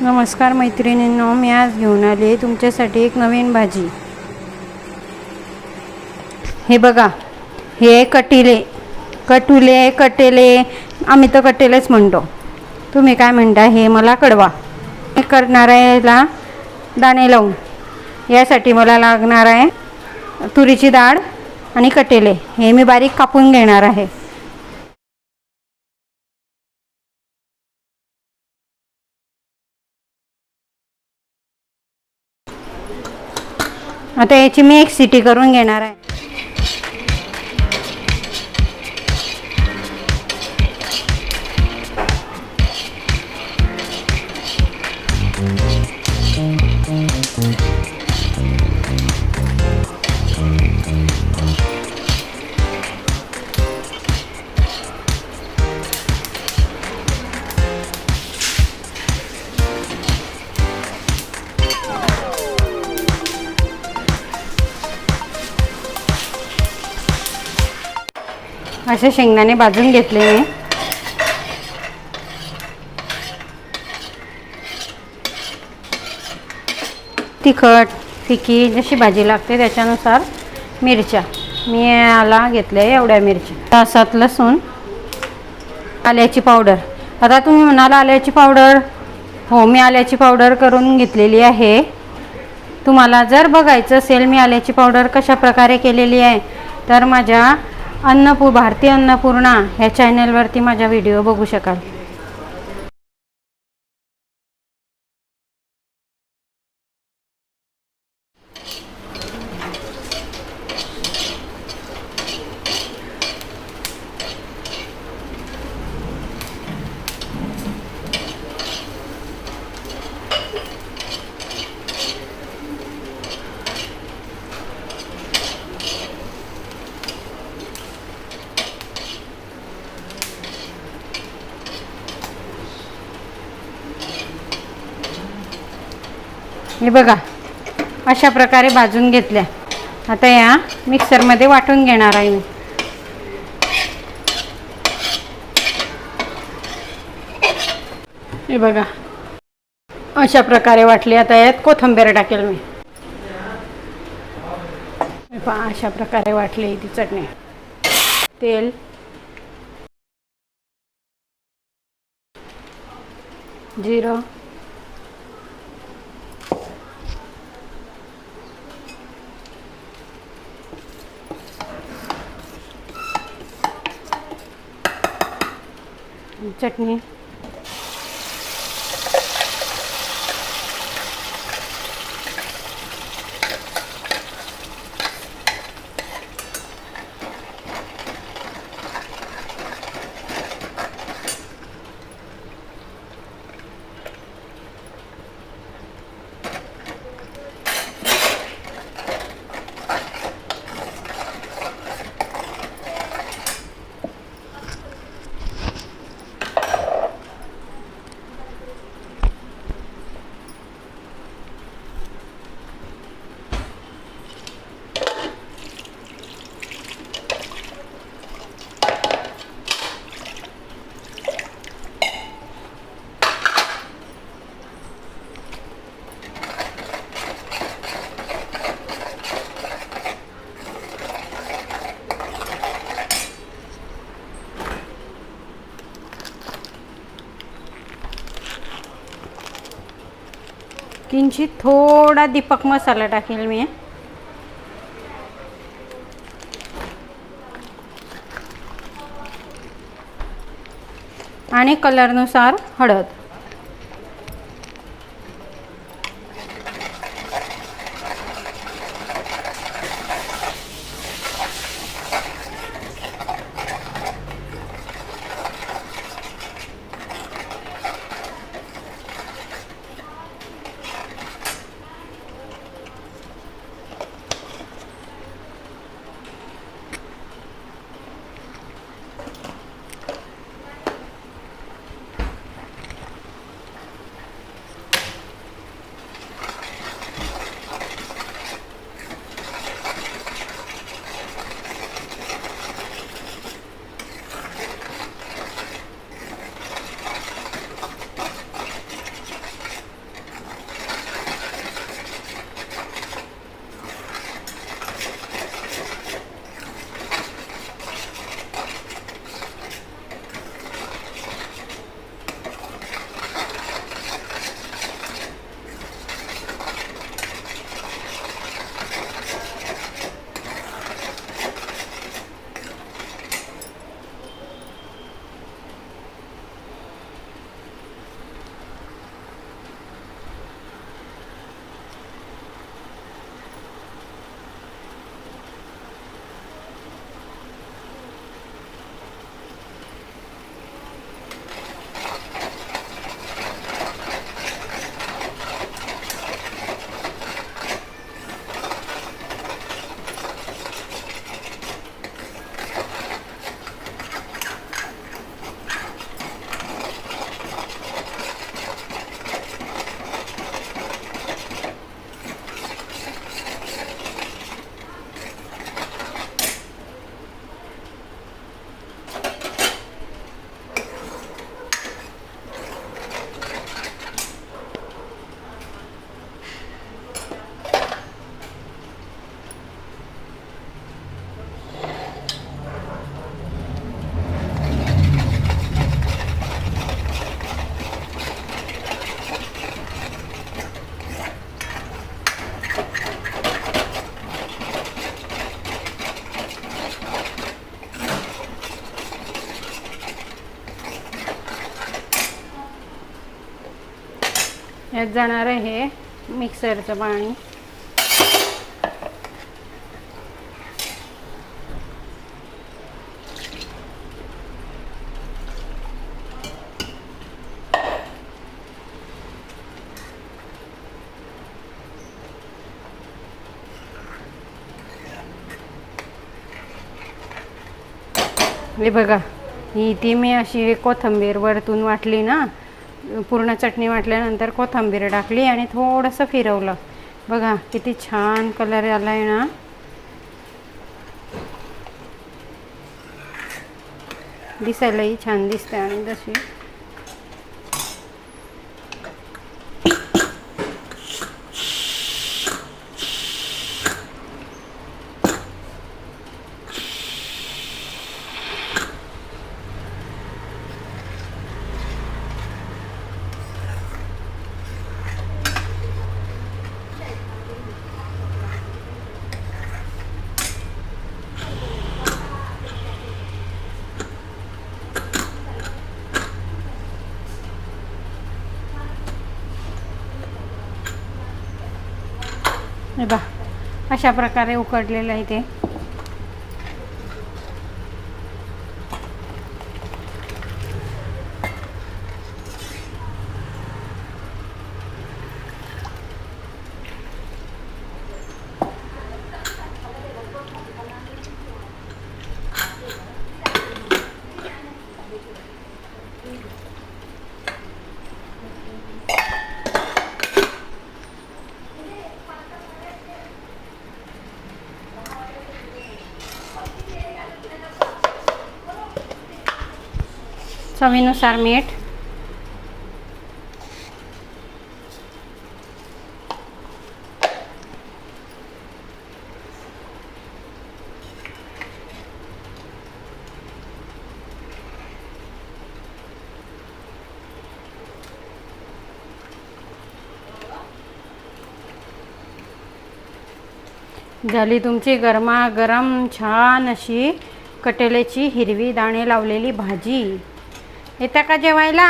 नमस्कार मैत्रिणींनो मी आज घेऊन आले तुमच्यासाठी एक नवीन भाजी. हे बघा हे कटिले. कटुले कटेले आम्ही तर कटेलेच म्हणतो. तुम्ही काय म्हणता हे मला कळवा. हे करणार आहे याला दाणे लावून. यासाठी मला लागणार आहे तुरीची डाळ आणि कटेले. हे मी बारीक कापून घेणार आहे. आता याची मी एक सिटी करून घेणार आहे. असे शेंगदाणे भाजून घेतले मी. तिखट फिकी जशी भाजी लागते त्याच्यानुसार मिरच्या. मी याला घेतल्या एवढ्या मिरच्या. तासात लसूण आल्याची पावडर. आता तुम्ही म्हणाल आल्याची पावडर. हो मी आल्याची पावडर करून घेतलेली आहे. तुम्हाला जर बघायचं असेल मी आल्याची पावडर कशा प्रकारे केलेली आहे तर माझ्या अन्नपू भारतीय अन्नपूर्णा ह्या चॅनलवरती माझ्या व्हिडिओ बघू शकाल. हे बघा अशा प्रकारे भाजून घेतल्या. आता या मिक्सरमध्ये वाटून घेणार आहे मी. हे बघा अशा प्रकारे वाटली. आता यात कोथिंबीर टाकेल मी. हे पहा अशा प्रकारे वाटली ती चटणी. तेल. जिरं. चटणी. किंचित थोडा दीपक मसाला टाकेल मी. आणि कलरनुसार हळद. यात जाणार आहे हे मिक्सरचं पाणी. हे बघा ही ती मी अशी कोथंबीर वरतून वाटली ना पूर्ण चटणी वाटल्यानंतर कोथंबीर टाकली आणि थोडंसं फिरवलं. बघा किती छान कलर आला आहे ना. दिसायलाही छान दिसते आणि जशी हे बा अशा प्रकारे उकडलेलं आहे ते. चवीनुसार मीठ. झाली तुमची गरमागरम छान अशी कटेल्याची हिरवी दाणे लावलेली भाजी. येत्या का जेवायला?